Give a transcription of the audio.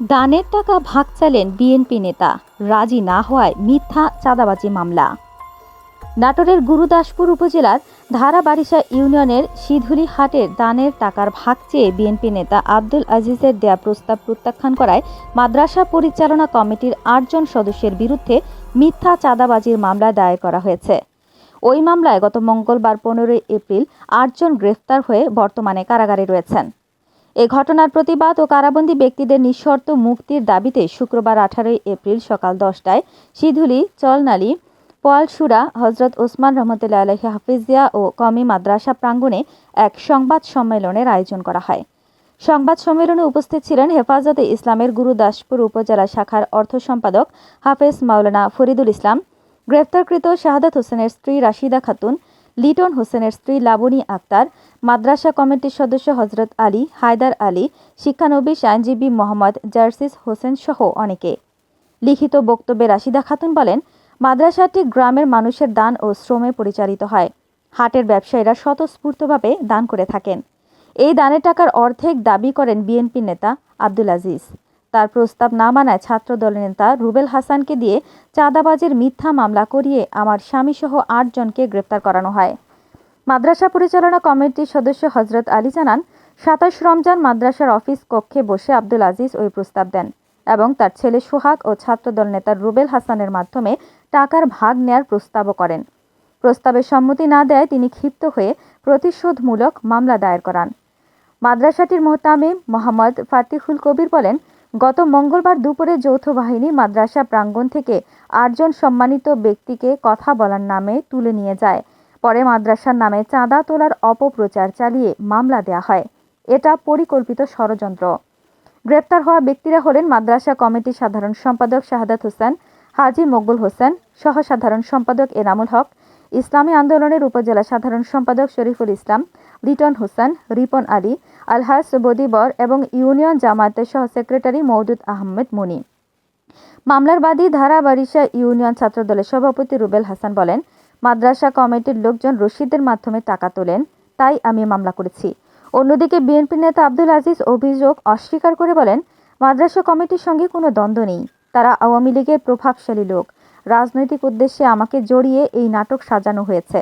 দানের টাকা ভাগ চাইলেন বিএনপি নেতা। রাজি না হওয়ায় মিথ্যা চাঁদাবাজি মামলা। নাটোরের গুরুদাসপুর উপজেলার ধারাবাড়িশা ইউনিয়নের সিধুলি হাটের দানের টাকার ভাগ চেয়ে বিএনপি নেতা আব্দুল আজিজের দেয়া প্রস্তাব প্রত্যাখ্যান করায় মাদ্রাসা পরিচালনা কমিটির আটজন সদস্যের বিরুদ্ধে মিথ্যা চাঁদাবাজির মামলা দায়ের করা হয়েছে। ওই মামলায় গত মঙ্গলবার পনেরোই এপ্রিল আটজন গ্রেফতার হয়ে বর্তমানে কারাগারে রয়েছেন। এ ঘটনার প্রতিবাদ ও কারাবন্দী ব্যক্তিদের নিঃশর্ত মুক্তির দাবিতে শুক্রবার আঠারোই এপ্রিল সকাল দশটায় সিধুলি, চলনালি পোয়ালসুরা হজরত ওসমান রহমতুল্লাহ আলহি হাফিজিয়া ও কমি মাদ্রাসা প্রাঙ্গণে এক সংবাদ সম্মেলনের আয়োজন করা হয়। সংবাদ সম্মেলনে উপস্থিত ছিলেন হেফাজতে ইসলামের গুরুদাসপুর উপজেলা শাখার অর্থ সম্পাদক হাফেজ মাওলানা ফরিদুল ইসলাম, গ্রেফতারকৃত শাহাদাত হোসেনের স্ত্রী রাশিদা খাতুন লিটন হোসেনের স্ত্রী লাবণী আক্তার, মাদ্রাসা কমিটির সদস্য হজরত আলী, হায়দার আলী, শিক্ষানবিশ আইনজীবী মোহাম্মদ জার্সিস হোসেন সহ অনেকে। লিখিত বক্তব্যে রাশিদা খাতুন বলেন, মাদ্রাসাটি গ্রামের মানুষের দান ও শ্রমে পরিচালিত হয়। হাটের ব্যবসায়ীরা স্বতঃস্ফূর্তভাবে দান করে থাকেন। এই দানের টাকার অর্ধেক দাবি করেন বিএনপি নেতা আব্দুল আজিজ। তার প্রস্তাব না মানায় ছাত্রদলের নেতা রুবেল হাসানকে দিয়ে চাঁদাবাজের মিথ্যা মামলা করিয়ে আমার স্বামীসহ আটজনকে গ্রেপ্তার করানো হয়। মাদ্রাসা পরিচালনা কমিটির সদস্য হজরত আলী জানান, সাতাশ রমজান মাদ্রাসার অফিস কক্ষে বসে আব্দুল আজিজ ওই প্রস্তাব দেন এবং তার ছেলে সোহাগ ও ছাত্রদল নেতা রুবেল হাসানের মাধ্যমে টাকার ভাগ নেয়ার প্রস্তাবও করেন। প্রস্তাবে সম্মতি না দেয় তিনি ক্ষিপ্ত হয়ে প্রতিশোধমূলক মামলা দায়ের করান। মাদ্রাসাটির মোহতামিম মোহাম্মদ ফাতিহুল কবির বলেন গত মঙ্গলবার দুপুরে যৌথ বাহিনী মাদ্রাসা প্রাঙ্গণ থেকে আটজন সম্মানিত ব্যক্তিকে কথা বলার নামে তুলে নিয়ে যায়। পরে মাদ্রাসার নামে চাঁদা তোলার অপপ্রচার চালিয়ে মামলা দেয়া হয়। এটা পরিকল্পিত ষড়যন্ত্র। গ্রেপ্তার হওয়া ব্যক্তিরা হলেন মাদ্রাসা কমিটির সাধারণ সম্পাদক শাহাদাত হোসেন, হাজি মকবুল হোসেন সহ সাধারণ সম্পাদক এনামুল হক ইসলামী আন্দোলনের উপজেলা সাধারণ সম্পাদক শরীফুল ইসলাম, লিটন হোসেন, রিপন আলী, আলহাজ বদিবর এবং ইউনিয়ন জামায়াতের সহ সেক্রেটারি মওদুদ আহমেদ মুনি। মামলার বাদী ধারাবাড়িশা ইউনিয়ন ছাত্রদলের সভাপতি রুবেল হাসান বলেন, মাদ্রাসা কমিটির লোকজন রশিদের মাধ্যমে টাকা তোলেন, তাই আমি মামলা করেছি। অন্যদিকে বিএনপি নেতা আব্দুল আজিজ অভিযোগ অস্বীকার করে বলেন, মাদ্রাসা কমিটির সঙ্গে কোনো দ্বন্দ্ব নেই, তারা আওয়ামী লীগের প্রভাবশালী লোক। রাজনৈতিক উদ্দেশ্যে আমাকে জড়িয়ে এই নাটক সাজানো হয়েছে।